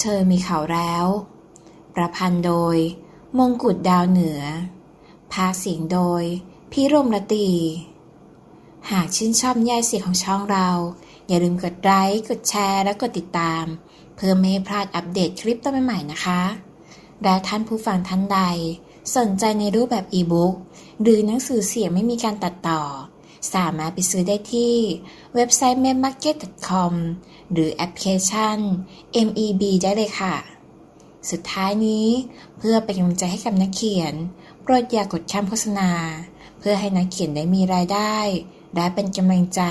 เธอมีเขาแล้ว ประพันธ์โดย มงกุฎดาวเหนือ ภาคเสียงโดย พิรมรตี หากชื่นชอบนิยายเสียงของช่องเรา อย่าลืมกดไลค์ กดแชร์ และกดติดตาม เพื่อไม่ให้พลาดอัปเดตคลิปต่อใหม่ๆนะคะ และท่านผู้ฟังท่านใด สนใจในรูปแบบอีบุ๊กหรือหนังสือเสียงไม่มีการตัดต่อ สามารถไปซื้อได้ที่เว็บไซต์ m e m a r k e t c o m หรือแอปพลิเคชัน MEB ได้เลยค่ะ สุดท้ายนี้เพื่อเป็นกำลังใจให้กับนักเขียน โปรดอย่ากกดข้ามโฆษณา เพื่อให้นักเขียนได้มีรายได้ และเป็นกำลังใจ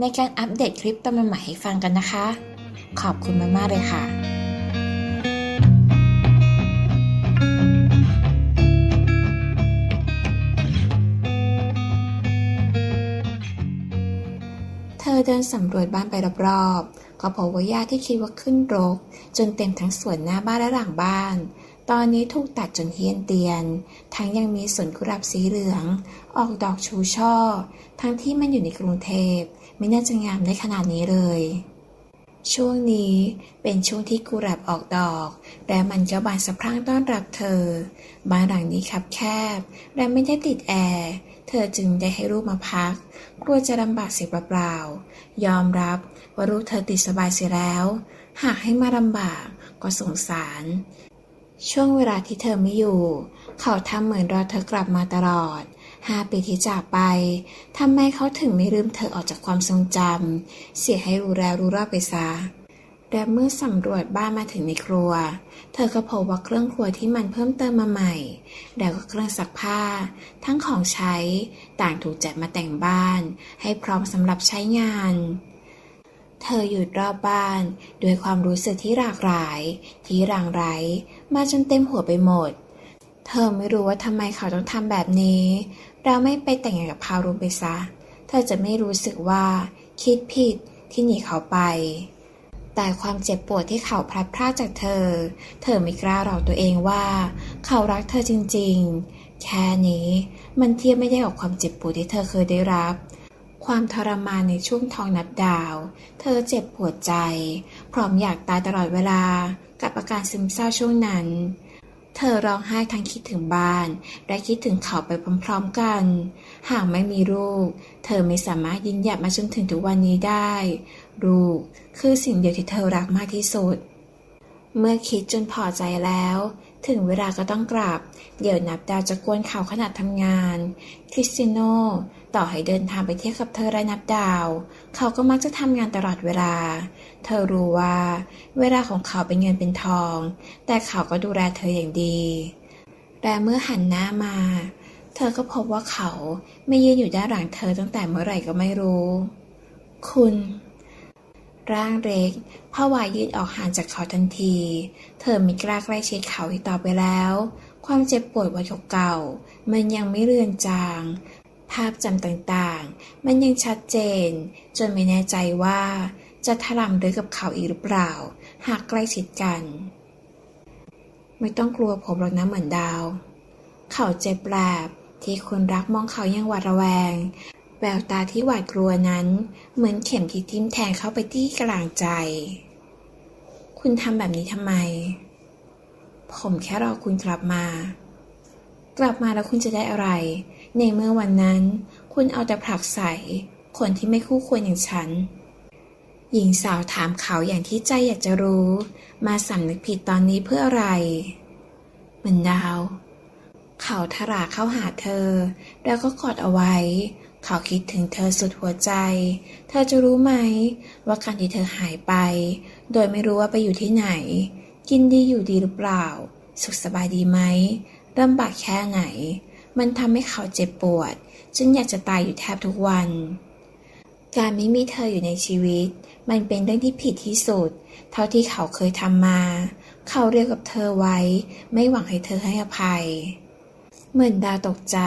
ในการอัปเดตคลิปต่อใหม่ๆให้ฟังกันนะคะ ขอบคุณมากๆเลยค่ะ อเดินสำรวจบ้านไปรอบๆ ก็พบว่าหญ้าที่คิดว่าขึ้นรก จนเต็มทั้งสวนหน้าบ้านและหลังบ้าน ตอนนี้ถูกตัดจนเฮี้ยนเตียน ทั้งยังมีสวนกุหลาบสีเหลือง ออกดอกชูช่อ ทั้งที่มันอยู่ในกรุงเทพไม่น่าจะงามได้ขนาดนี้เลย ช่วงนี้เป็นช่วงที่กุหลาบออกดอก และมันก็บานสะพรั่งต้อนรับเธอ บ้านหลังนี้คับแคบ และไม่ได้ติดแอร์ เธอจึงได้ให้ลูกมาพัก กลัวจะลำบากเสียเปล่าๆ ยอมรับว่าลูกเธอติดสบายเสียแล้ว หากให้มาลำบากก็สงสาร ช่วงเวลาที่เธอไม่อยู่ เขาทำเหมือนรอเธอกลับมาตลอดห้าปีที่จากไป ทำไมเขาถึงไม่ลืมเธอออกจากความทรงจำ เสียให้รู้แล้วรู้รอดไปซะ และเมื่อสำรวจบ้านมาถึงในครัว เธอก็พบว่าเครื่องครัวที่มันเพิ่มเติมมาใหม่ แล้วก็เครื่องซักผ้า ทั้งของใช้ต่างถูกจัดมาแต่งบ้าน ให้พร้อมสำหรับใช้งาน เธออยู่รอบบ้านด้วยความรู้สึกที่หลากหลาย ที่รังไรมาจนเต็มหัวไปหมด เธอไม่รู้ว่าทำไมเขาต้องทำแบบนี้ เราไม่ไปแต่งงานกับพารุนไปซะ เธอจะไม่รู้สึกว่า คิดผิดที่หนีเขาไป แต่ความเจ็บปวดที่เขาพลัดพรากจากเธอ เธอไม่กล้าหลอกตัวเองว่า เขารักเธอจริงๆ แค่นี้มันเทียบไม่ได้กับความเจ็บปวดที่เธอเคยได้รับ ความทรมานในช่วงทองนับดาว เธอเจ็บปวดใจ พร้อมอยากตายตลอดเวลากับอาการซึมเศร้าช่วงนั้น เธอร้องไห้ทั้งคิดถึงบ้าน และคิดถึงเขาไปพร้อมๆกัน หากไม่มีลูก เธอไม่สามารถยืนหยัดมาจนถึงทุกวันนี้ได้ ลูก คือสิ่งเดียวที่เธอรักมากที่สุด เมื่อคิดจนพอใจแล้ว ถึงเวลาก็ต้องกลับ เดี๋ยวนับดาวจะกวนเขาขนาดทำงาน คริสติโนต่อให้เดินทางไปเที่ยวกับเธอและนับดาว เขาก็มักจะทำงานตลอดเวลา เธอรู้ว่า เวลาของเขาเป็นเงินเป็นทอง แต่เขาก็ดูแลเธออย่างดีแต่เมื่อหันหน้ามา เธอก็พบว่าเขาไม่ยืนอยู่ด้านหลังเธอตั้งแต่เมื่อไหร่ก็ไม่รู้ คุณ ร่างเล็กพ่อวายยืดออกห่างจากเขาทันที เธอไม่กล้าใกล้ชิดเขาอีกต่อไปแล้ว ความเจ็บปวดวัยเก่า มันยังไม่เลือนจาง ภาพจำต่างๆ มันยังชัดเจน จนไม่แน่ใจว่าจะถลำลึกกับเขาอีกหรือเปล่า หากใกล้ชิดกัน ไม่ต้องกลัวผมหรอกนะเหมือนดาว เขาเจ็บแปลบที่คนรักมองเขายังหวาดระแวง แววตาที่หวาดกลัวนั้น เหมือนเข็มที่ทิ่มแทงเข้าไปที่กลางใจ คุณทำแบบนี้ทำไม ผมแค่รอคุณกลับมา กลับมาแล้วคุณจะได้อะไร ในเมื่อวันนั้น คุณเอาแต่ผลักใส่คนที่ไม่คู่ควรอย่างฉัน หญิงสาวถามเขาอย่างที่ใจอยากจะรู้ มาสำนึกผิดตอนนี้เพื่ออะไร เหมือนดาว เขาทราเข้าหาเธอ แล้วก็กอดเอาไว้ เขาคิดถึงเธอสุดหัวใจ เธอจะรู้ไหม ว่าการที่เธอหายไป โดยไม่รู้ว่าไปอยู่ที่ไหน กินดีอยู่ดีหรือเปล่า สุขสบายดีไหมลำบากแค่ไหน มันทำให้เขาเจ็บปวดจนอยากจะตายอยู่แทบทุกวัน การไม่มีเธออยู่ในชีวิต มันเป็นเรื่องที่ผิดที่สุด เท่าที่เขาเคยทำมา เขาเรียกกับเธอไว้ ไม่หวังให้เธอให้อภัย เหมือนดาตกใจ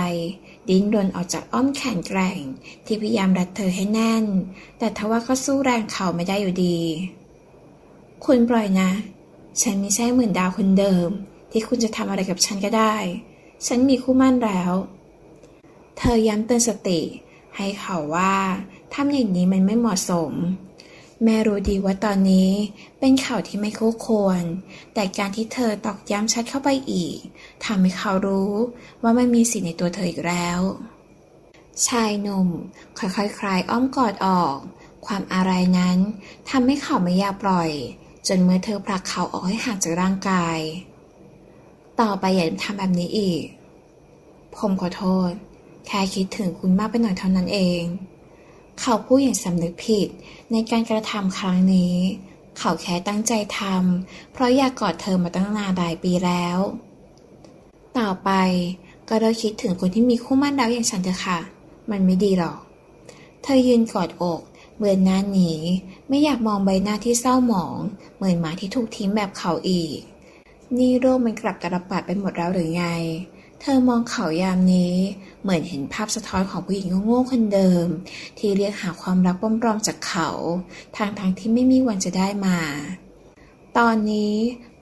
ดิ้นรนออกจากอ้อมแขนแกร่ง ที่พยายามรัดเธอให้แน่น แต่ทว่าก็สู้แรงเขาไม่ได้อยู่ดี คุณปล่อยนะ ฉันไม่ใช่เหมือนดาวคนเดิม ที่คุณจะทำอะไรกับฉันก็ได้ ฉันมีคู่มั่นแล้ว เธอย้ำเตือนสติ ให้เขาว่าทำอย่างนี้มันไม่เหมาะสม แม่รู้ดีว่าตอนนี้เป็นข่าวที่ไม่คู่ควร แต่การที่เธอตอกย้ำชัดเข้าไปอีกทำให้เขารู้ว่าไม่มีสิ่งในตัวเธออีกแล้ว ชายหนุ่มค่อยๆคคลายอ้อมกอดออก ความอะไรนั้นทำให้เขาไม่อยากปล่อย จนเมื่อเธอผลักเขาออกให้ห่างจากร่างกาย ต่อไปอย่าทำแบบนี้อีก ผมขอโทษ แค่คิดถึงคุณมากไปหน่อยเท่านั้นเอง เขาพูดอย่างสำนึกผิดในการกระทำครั้งนี้ เขาแค่ตั้งใจทำเพราะอยากกอดเธอมาตั้งนานหลายปีแล้ว ต่อไปก็เลิกคิดถึงคนที่มีคู่มั่นแล้วอย่างฉันเถอะค่ะ มันไม่ดีหรอก เธอยืนกอดอกเบือนหน้าหนีไม่อยากมองใบหน้าที่เศร้าหมอง เหมือนหมาที่ถูกทิ้งแบบเขาอีก นี่โรคมันกลับตลปัดไปหมดแล้วหรือไง เธอมองเขายามนี้เหมือนเห็นภาพสะท้อนของผู้หญิงโง่ๆคนเดิม ที่เรียกหาความรักปลอมๆจากเขาทางทางที่ไม่มีวันจะได้มา ตอนนี้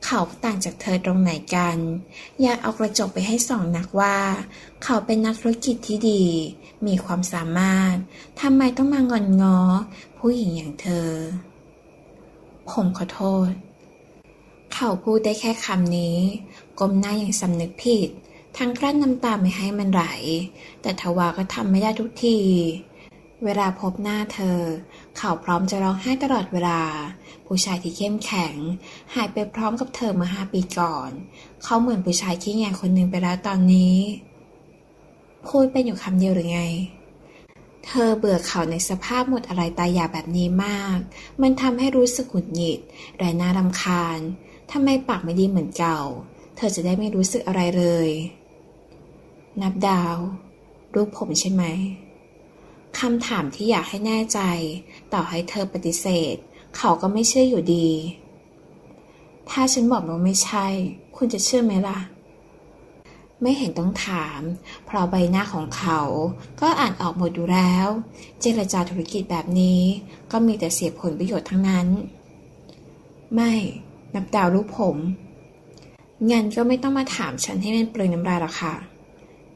เขาต่างจากเธอตรงไหนกัน อยากเอากระจกไปให้ส่องนักว่า เขาเป็นนักธุรกิจที่ดี มีความสามารถทำไมต้องมางอนง้อผู้หญิงอย่างเธอ ผมขอโทษ เขาพูดได้แค่คำนี้ก้มหน้าอย่างสำนึกผิด ทั้งกลั้นน้ำตาไม่ให้มันไหล แต่ทว่าก็ทำไม่ได้ทุกที เวลาพบหน้าเธอ เขาพร้อมจะร้องไห้ตลอดเวลา ผู้ชายที่เข้มแข็ง หายไปพร้อมกับเธอเมื่อห้าปีก่อน เขาเหมือนผู้ชายขี้แงคนหนึ่งไปแล้วตอนนี้ พูดเป็นอยู่คำเดียวหรือไง เธอเบื่อเขาในสภาพหมดอะไรตายอยากแบบนี้มาก มันทำให้รู้สึกหงุดหงิดและน่ารำคาญทำไมปากไม่ดีเหมือนเก่า เธอจะได้ไม่รู้สึกอะไรเลย นับดาวรูปผมใช่ไหมคำถามที่อยากให้แน่ใจ ต่อให้เธอปฏิเสธ เขาก็ไม่เชื่ออยู่ดี ถ้าฉันบอกว่าไม่ใช่ คุณจะเชื่อไหมล่ะ ไม่เห็นต้องถาม เพราะใบหน้าของเขาก็อ่านออกหมดอยู่แล้ว เจรจาธุรกิจแบบนี้ ก็มีแต่เสียผลประโยชน์ทั้งนั้น ไม่นับดาวลูกผมงั้นก็ไม่ต้องมาถามฉันให้มันเปลืองน้ำลายหรอกค่ะ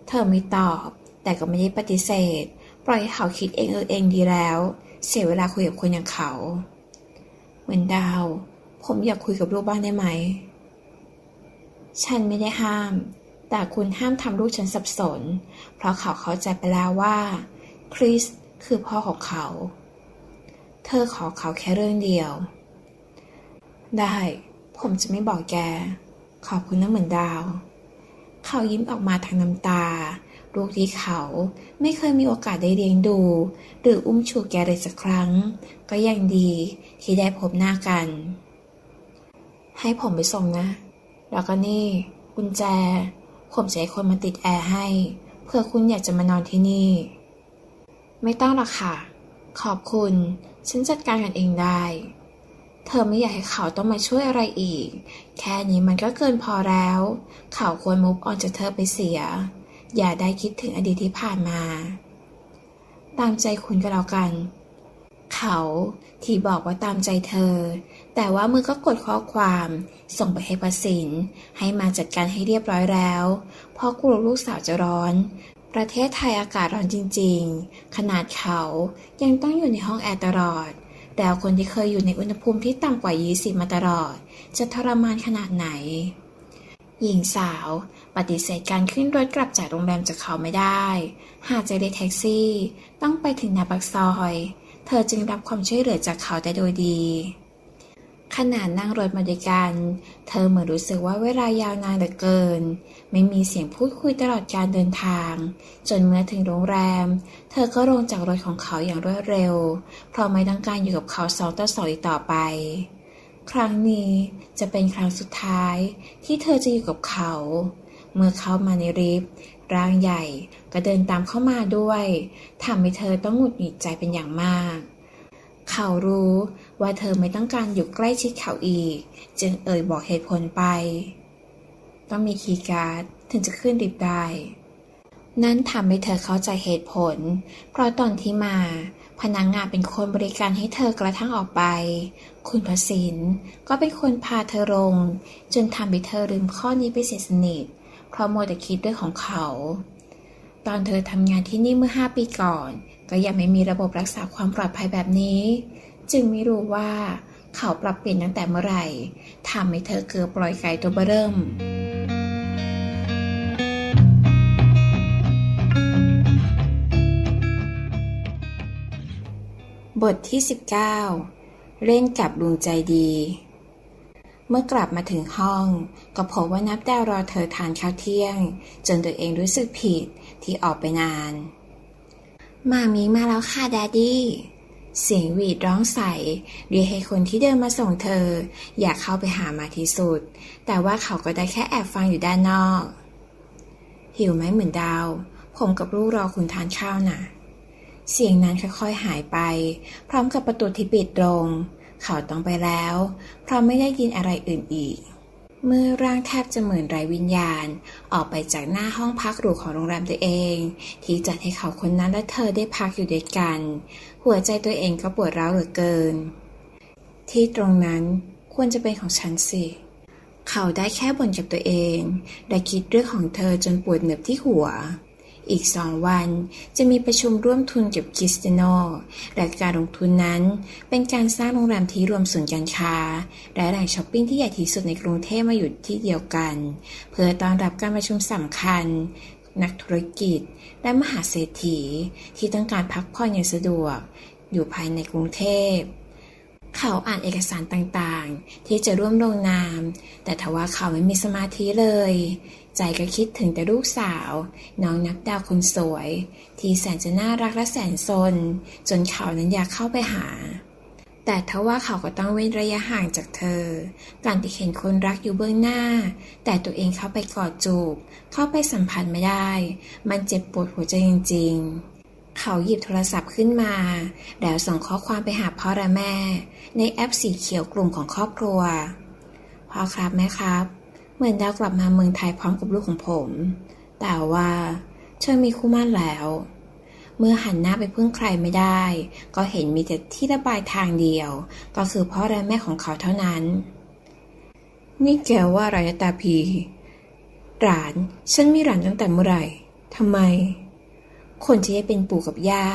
เธอไม่ตอบ แต่ก็ไม่ได้ปฏิเสธ ปล่อยให้เขาคิดเองเออเองดีแล้ว เสียเวลาคุยกับคนอย่างเขาเหมือนดาว ผมอยากคุยกับลูกบ้างได้ไหม ฉันไม่ได้ห้าม แต่คุณห้ามทำลูกฉันสับสน เพราะเขาเข้าใจไปแล้วว่า คริสคือพ่อของเขา เธอขอเขาแค่เรื่องเดียว ได้ ผมจะไม่บอกแก ขอบคุณนะเหมือนดาว เขายิ้มออกมาทางน้ำตา ลูกที่เขาไม่เคยมีโอกาสได้เลี้ยงดู หรืออุ้มชูแกเลยสักครั้ง ก็ยังดีที่ได้พบหน้ากัน ให้ผมไปส่งนะ แล้วก็นี่ กุญแจ ผมจะให้คนมาติดแอร์ให้ เพื่อคุณอยากจะมานอนที่นี่ ไม่ต้องหรอกค่ะ ขอบคุณ ฉันจัดการกันเองได้ เธอไม่อยากให้เขาต้องมาช่วยอะไรอีก แค่นี้มันก็เกินพอแล้ว เขาควรมุกออนจากเธอไปเสีย อย่าได้คิดถึงอดีตที่ผ่านมา ตามใจคุณก็แล้วกัน เขาที่บอกว่าตามใจเธอ แต่ว่ามือก็กดข้อความ ส่งไปให้ประสินให้มาจัดการให้เรียบร้อยแล้ว เพราะกลัวลูกสาวจะร้อน ประเทศไทยอากาศร้อนจริง ๆ ขนาดเขายังต้องอยู่ในห้องแอร์ตลอด แล้วคนที่เคยอยู่ในอุณหภูมิที่ต่ำกว่า 20 มาตลอด จะทรมานขนาดไหน หญิงสาว ปฏิเสธการขึ้นรถกลับจากโรงแรมจากเขาไม่ได้ หากจะเรียกแท็กซี่ ต้องไปถึงนาบักซอย เธอจึงรับความช่วยเหลือจากเขาแต่โดยดี ขณะนั่งรถมาด้วยกัน เธอเหมือนรู้สึกว่าเวลายาวนานเหลือเกิน ไม่มีเสียงพูดคุยตลอดการเดินทาง จนเมื่อถึงโรงแรม เธอก็ลงจากรถของเขาอย่างรวดเร็ว เพราะไม่ต้องการอยู่กับเขาสองต่อสองอีกต่อไป ครั้งนี้จะเป็นครั้งสุดท้ายที่เธอจะอยู่กับเขา เมื่อเขามาในลิฟต์ร่างใหญ่ก็เดินตามเข้ามาด้วยทำให้เธอต้องหงุดหงิดใจเป็นอย่างมาก เขารู้ ว่าเธอไม่ต้องการอยู่ใกล้ชิดเขาอีก จึงเอ่ยบอกเหตุผลไป ต้องมีคีย์การ์ดถึงจะขึ้นลิฟต์ได้ นั่นทำให้เธอเข้าใจเหตุผล เพราะตอนที่มา พนักงงานเป็นคนบริการให้เธอกระทั่งออกไป คุณพสินก็เป็นคนพาเธอลง จนทำให้เธอลืมข้อนี้ไปเสียสนิทเพราะโมแต่คิดเรื่องของเขา ตอนเธอทำงานที่นี่เมื่อ 5 ปีก่อน ก็ยังไม่มีระบบรักษาความปลอดภัยแบบนี้ จึงไม่รู้ว่าเขาปรับเปลี่ยนตั้งแต่เมื่อไหร่ทำให้เธอเกือบปล่อยไก่ตัวเบ้อเริ่มบทที่ 19 เล่นกับลุงใจดี เมื่อกลับมาถึงห้อง ก็พบว่านับดาวรอเธอทานข้าวเที่ยง จนตัวเองรู้สึกผิดที่ออกไปนาน มามีมาแล้วค่ะแดดดี้ เสียงหวีดร้องใส่เรียกให้คนที่เดินมาส่งเธอ อยากเข้าไปหามาที่สุด แต่ว่าเขาก็ได้แค่แอบฟังอยู่ด้านนอก หิวไหมเหมือนดาว ผมกับลูกรอคุณทานข้าวน่ะ เสียงนั้นค่อยๆหายไป พร้อมกับประตูที่ปิดลง เขาต้องไปแล้ว เพราะไม่ได้ยินอะไรอื่นอีก เมื่อร่างแทบจะเหมือนไร้วิญญาณ ออกไปจากหน้าห้องพักหรูของโรงแรมตัวเอง ที่จัดให้เขาคนนั้นและเธอได้พักอยู่ด้วยกัน หัวใจตัวเองก็ปวดร้าวเหลือเกิน ที่ตรงนั้นควรจะเป็นของฉันสิ เขาได้แค่บ่นกับตัวเอง และคิดเรื่องของเธอจนปวดเหน็บที่หัว อีกสองวัน จะมีประชุมร่วมทุนกับคิสเตยโนและการลงทุนนั้นเป็นการสร้างโรงแรมที่รวมศูนย์การค้า และแหล่งช้อปปิ้งที่ใหญ่ที่สุดในกรุงเทพมาอยู่ที่เดียวกัน เพื่อต้อนรับการประชุมสำคัญ นักธุรกิจ และมหาเศรษฐีที่ต้องการพักผ่อนอย่างสะดวก อยู่ภายในกรุงเทพ เขาอ่านเอกสารต่างๆ ที่จะร่วมลงนาม แต่ทว่าเขาไม่มีสมาธิเลย ใจก็คิดถึงแต่ลูกสาว น้องนับดาวคนสวย ที่แสนจะน่ารักและแสนซน จนเขานั้นอยากเข้าไปหา แต่ทว่าเขาก็ต้องเว้นระยะห่างจากเธอการที่เห็นคนรักอยู่เบื้องหน้า แต่ตัวเองเข้าไปกอดจูบ เข้าไปสัมพันธ์ไม่ได้ มันเจ็บปวดหัวใจจริง ๆ เขาหยิบโทรศัพท์ขึ้นมา แล้วส่งข้อความไปหาพ่อและแม่ ในแอปสีเขียวกลุ่มของครอบครัว พ่อครับแม่ครับ เหมือนดาวกลับมาเมืองไทยพร้อมกับลูกของผม แต่ว่าเธอมีคู่มั่นแล้ว เมื่อหันหน้าไปพึ่งใครไม่ได้ ก็เห็นมีแต่ที่ระบายทางเดียว ก็คือพ่อและแม่ของเขาเท่านั้น นี่แกว่าอะไรตาพีหลาน ฉันมีหลานตั้งแต่เมื่อไหร่ทำไม คนที่ได้เป็นปู่กับย่า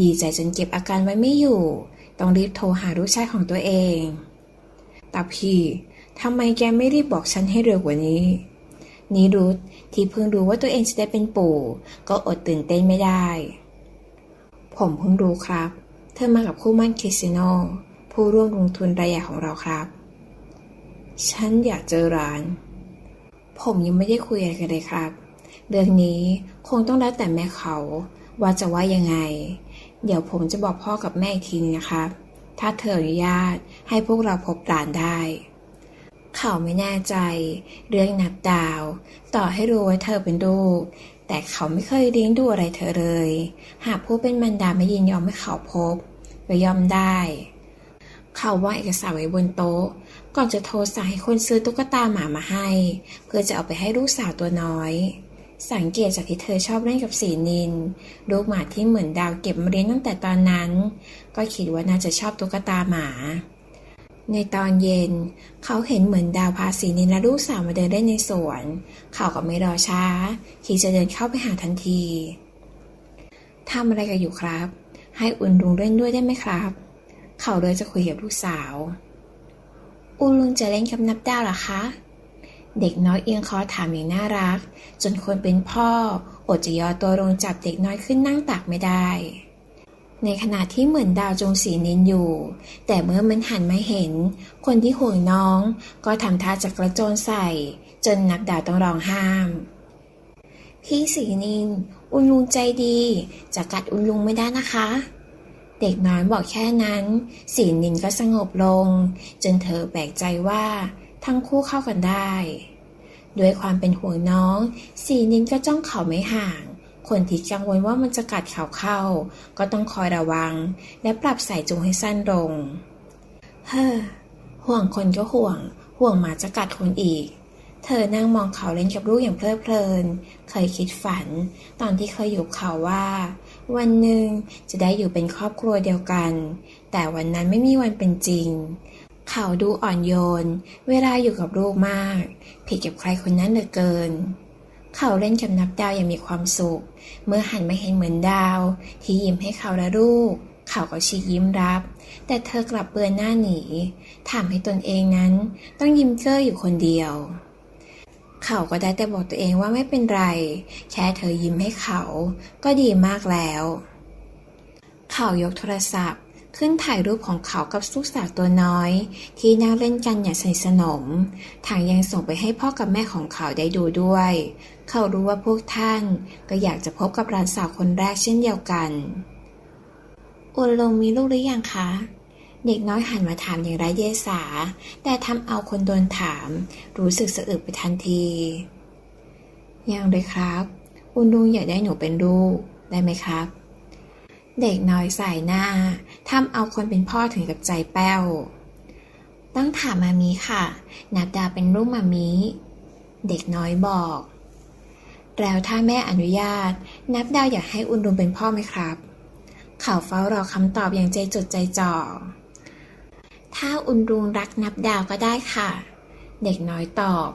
ดีใจจนเก็บอาการไว้ไม่อยู่ ต้องรีบโทรหาลูกชายของตัวเองตาพี่ทำไมแกไม่รีบบอกฉันให้เร็วกว่านี้ นิรุธที่เพิ่งรู้ว่าตัวเองจะได้เป็นปู่ ก็อดตื่นเต้นไม่ได้ ผมเพิ่งรู้ครับ เธอมากับคู่มั่นคริสติโนผู้ร่วมลงทุนรายใหญ่ของเราครับ ฉันอยากเจอร้าน ผมยังไม่ได้คุยอะไรกันเลยครับ เรื่องนี้คงต้องแล้วแต่แม่เขาว่าจะว่ายังไง เดี๋ยวผมจะบอกพ่อกับแม่อีกทีนะครับ ถ้าเธออนุญาตให้พวกเราพบหลานได้ เขาไม่แน่ใจ เรื่องนับดาว ต่อให้รู้ว่าเธอเป็นลูกแต่เขาไม่เคยเลี้ยงดูอะไรเธอเลย หากผู้เป็นมันดาไม่ยินยอมให้เขาพบก็ยอมได้ เขาวางเอกสารไว้บนโต๊ะ ก่อนจะโทรสั่งให้คนซื้อตุ๊กตาหมามาให้ เพื่อจะเอาไปให้ลูกสาวตัวน้อย สังเกตจากที่เธอชอบเล่นกับสีนิน ลูกหมาที่เหมือนดาวเก็บมาเลี้ยงตั้งแต่ตอนนั้น ก็คิดว่าน่าจะชอบตุ๊กตาหมา ในตอนเย็น เขาเห็นเหมือนดาวพาสีนินและลูกสาวมาเดินเล่นในสวน เขาก็ไม่รอช้าที่จะเดินเข้าไปหาทันทีทำอะไรกันอยู่ครับ ให้อุ่นลุงเล่นด้วยได้ไหมครับ เขาเลยจะคุยกับลูกสาว อุ่นลุงจะเล่นกับนับดาวหรอคะ เด็กน้อยเอียงคอถามอย่างน่ารัก จนคนเป็นพ่อ อดจะย่อตัวลงจับเด็กน้อยขึ้นนั่งตักไม่ได้ ในขณะที่เหมือนดาวจงสีนินอยู่ แต่เมื่อมันหันมาเห็น คนที่ห่วงน้อง ก็ทำท่าจะกระโจนใส่ จนนับดาวต้องร้องห้าม พี่สีนิน อุนลุงใจดีจะกัดอุนลุงไม่ได้นะคะเด็กน้อยบอกแค่นั้น สีนินก็สงบลง จนเธอแปลกใจว่า ทั้งคู่เข้ากันได้ ด้วยความเป็นห่วงน้อง สีนินก็จ้องเขาไม่ห่าง คนที่กังวลว่ามันจะกัดเขาเข้า ก็ต้องคอยระวัง และปรับสายจูงให้สั้นลง เฮ้อ ห่วงคนก็ห่วง ห่วงหมาจะกัดคนอีก เธอนั่งมองเขาเล่นกับลูกอย่างเพลิดเพลิน เคยคิดฝัน ตอนที่เคยอยู่เขาว่า วันหนึ่งจะได้อยู่เป็นครอบครัวเดียวกัน แต่วันนั้นไม่มีวันเป็นจริง เขาดูอ่อนโยน เวลาอยู่กับลูกมาก ผิดกับใครคนนั้นเหลือเกิน เขาเล่นกับนับดาวอย่างมีความสุข เมื่อหันมาเห็นเหมือนดาว ที่ยิ้มให้เขาและลูก เขาก็ชี้ยิ้มรับ แต่เธอกลับเบือนหน้าหนีทำให้ตนเองนั้น ต้องยิ้มเก้ออยู่คนเดียว เขาก็ได้แต่บอกตัวเองว่าไม่เป็นไร แค่เธอยิ้มให้เขา ก็ดีมากแล้ว เขายกโทรศัพท์ ขึ้นถ่ายรูปของเขากับลูกสาวตัวน้อย ที่นั่งเล่นกันอย่างสนิทสนมทางยังส่งไปให้พ่อกับแม่ของเขาได้ดูด้วย เขารู้ว่าพวกท่านก็อยากจะพบกับหลานสาวคนแรกเช่นเดียวกันอุนลงมีลูกหรือยังคะ เด็กน้อยหันมาถามอย่างไร้เดียงสา แต่ทำเอาคนโดนถาม รู้สึกสะอึกไปทันที ยังเลยครับ อุนลุงอยากได้หนูเป็นลูกได้ไหมครับ เด็กน้อยสายหน้าทำเอาคนเป็นพ่อถึงกับใจแป้ว ต้องถามมามีค่ะ นับดาเป็นลูกมามี เด็กน้อยบอก แล้วถ้าแม่อนุญาต นับดาวอยากให้อุนรุมเป็นพ่อไหมครับ เขาเฝ้ารอคำตอบอย่างใจจดใจจ่อ ถ้าอุนรุงรักนับดาวก็ได้ค่ะ เด็กน้อยตอบ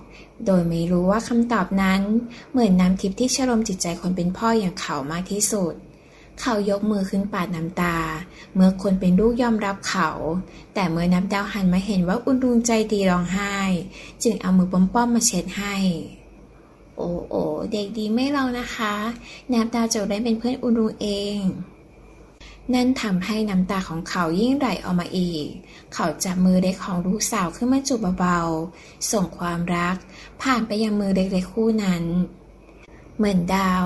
โดยไม่รู้ว่าคำตอบนั้น เหมือนน้ำทิพย์ที่ชโลมจิตใจคนเป็นพ่ออย่างเขามากที่สุด เขายกมือขึ้นปาดน้ำตา เมื่อคนเป็นลูกยอมรับเขา แต่เมื่อนับดาวหันมาเห็นว่าอุนรุงใจดีร้องไห้ จึงเอามือป้อมๆมาเช็ดให้ โอ้โอเด็กดีไม่เรานะคะ นับดาวจะได้เป็นเพื่อนอุนรุงเองนั่นทำให้น้ำตาของเขายิ่งไหลออกมาอีก เขาจับมือเล็กของลูกสาวขึ้นมาจูบเบาๆ ส่งความรัก ผ่านไปยังมือเล็กๆคู่นั้น เหมือนดาว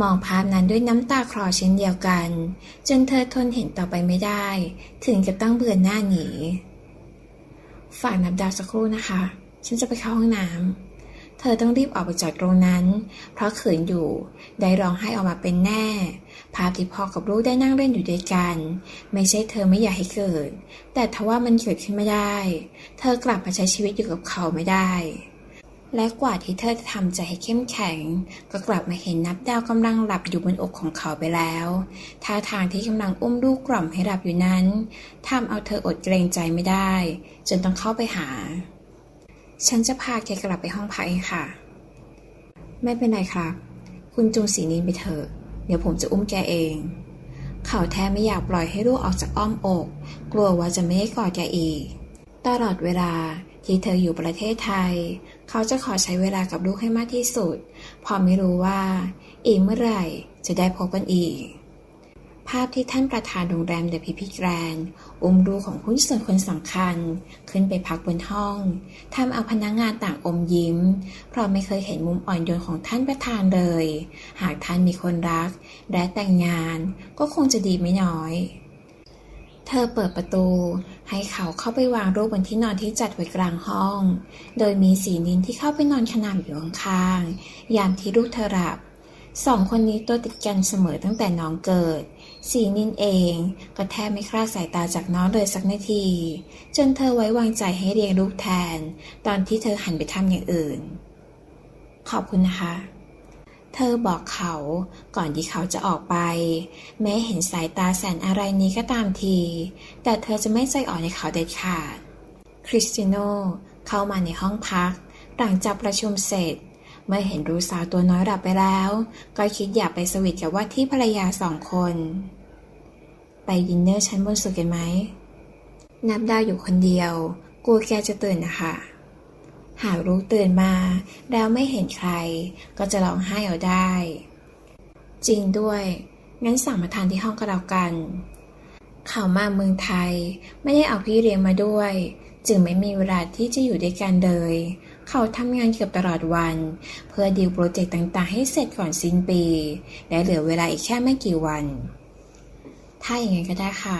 มองภาพนั้นด้วยน้ำตาคลอเช่นเดียวกัน จนเธอทนเห็นต่อไปไม่ได้ ถึงกับต้องเบือนหน้าหนีฝากนับดาวสักครู่นะคะ ฉันจะไปเข้าห้องน้ำเธอต้องรีบออกไปจากตรงนั้น เพราะขืนอยู่ ได้ร้องไห้ออกมาเป็นแน่ ภาพที่พ่อกับลูกได้นั่งเล่นอยู่ด้วยกัน ไม่ใช่เธอไม่อยากให้เกิด แต่ทว่ามันเกิดขึ้นไม่ได้ เธอกลับมาใช้ชีวิตอยู่กับเขาไม่ได้ และกว่าที่เธอจะทำใจให้เข้มแข็ง ก็กลับมาเห็นนับดาวกำลังหลับอยู่บนอกของเขาไปแล้วท่าทางที่กำลังอุ้มลูกกล่อมให้หลับอยู่นั้นทำเอาเธออดเกรงใจไม่ได้ จนต้องเข้าไปหา ฉันจะพาแกกลับไปห้องพักเองค่ะ ไม่เป็นไรครับ คุณจูงสีนินไปเถอะ เดี๋ยวผมจะอุ้มแกเอง เขาแทบไม่อยากปล่อยให้ลูกออกจากอ้อมอก กลัวว่าจะไม่ได้กอดแกอีก ตลอดเวลา ที่เธออยู่ประเทศไทย เขาจะขอใช้เวลากับลูกให้มากที่สุดเพอไม่รู้ว่า อีกเมื่อไหร่จะได้พบกันอีก ภาพที่ท่านประธานโรงแรมเดอะพิพิแกรนอุ้มดูของหุ้นส่วนคนสำคัญ ขึ้นไปพักบนห้องทำเอาพนักงงานต่างอมยิ้ม เพราะไม่เคยเห็นมุมอ่อนโยนของท่านประธานเลย หากท่านมีคนรัก และแต่งงานก็คงจะดีไม่น้อย เธอเปิดประตู ให้เขาเข้าไปวางรูปบนที่นอนที่จัดไว้กลางห้อง โดยมีสีนินที่เข้าไปนอนขนำอยู่ข้างๆยามที่ลูกเธอหลับสองคนนี้ตัวติดกันเสมอตั้งแต่น้องเกิด สีนินเองก็แทบไม่คลาดสายตาจากน้องเลยสักนาที จนเธอไว้วางใจให้เลี้ยงลูกแทน ตอนที่เธอหันไปทำอย่างอื่น ขอบคุณนะคะ เธอบอกเขาก่อนที่เขาจะออกไป แม้เห็นสายตาแสนอะไรนี้ก็ตามที แต่เธอจะไม่ใจอ่อนในเขาเด็ดขาด คริสติโนเข้ามาในห้องพัก หลังจากประชุมเสร็จ เมื่อเห็นรูสาวตัวน้อยหลับไปแล้ว ก็คิดอยากไปสวีทกับว่าที่ภรรยาสองคน ไปดินเนอร์ชั้นบนสุดกันไหมนับดาวอยู่คนเดียว กลัวแกจะตื่นนะคะ หากรู้ตื่นมาแล้วไม่เห็นใคร ก็จะร้องไห้เอาได้ จริงด้วย งั้นสั่งมาทานที่ห้องก็แล้วกัน เขามาเมืองไทย ไม่ได้เอาพี่เลี้ยงมาด้วย จึงไม่มีเวลาที่จะอยู่ด้วยกันเลย เขาทำงานเกือบตลอดวัน เพื่อดีลโปรเจกต์ต่างๆ ให้เสร็จก่อนสิ้นปี และเหลือเวลาอีกแค่ไม่กี่วัน ถ้าอย่างนั้นก็ได้ค่ะ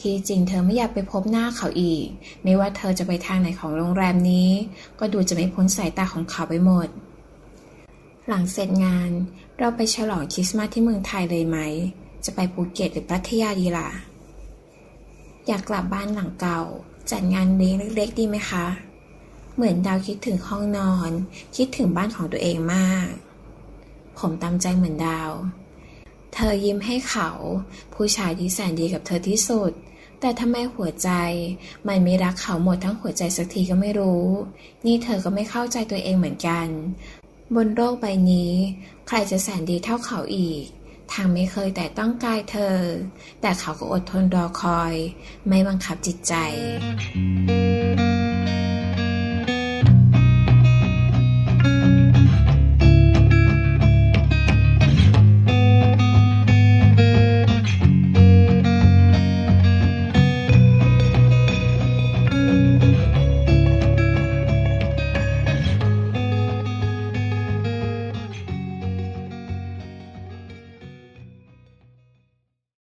ที่จริงเธอไม่อยากไปพบหน้าเขาอีก ไม่ว่าเธอจะไปทางไหนของโรงแรมนี้ ก็ดูจะไม่พ้นสายตาของเขาไปหมด หลังเสร็จงาน เราไปฉลองคริสต์มาสที่เมืองไทยเลยไหม จะไปภูเก็ตหรือพัทยาดีล่ะ อยากกลับบ้านหลังเก่า จัดงานเลี้ยงเล็ก ๆ ดีไหมคะ เหมือนดาวคิดถึงห้องนอน คิดถึงบ้านของตัวเองมาก ผมตามใจเหมือนดาว เธอยิ้มให้เขา ผู้ชายที่แสนดีกับเธอที่สุด แต่ทำไมหัวใจ มันไม่รักเขาหมดทั้งหัวใจสักทีก็ไม่รู้ นี่เธอก็ไม่เข้าใจตัวเองเหมือนกัน บนโลกใบนี้ ใครจะแสนดีเท่าเขาอีก ทางไม่เคยแต่ต้องกายเธอ แต่เขาก็อดทนรอคอย ไม่บังคับจิตใจ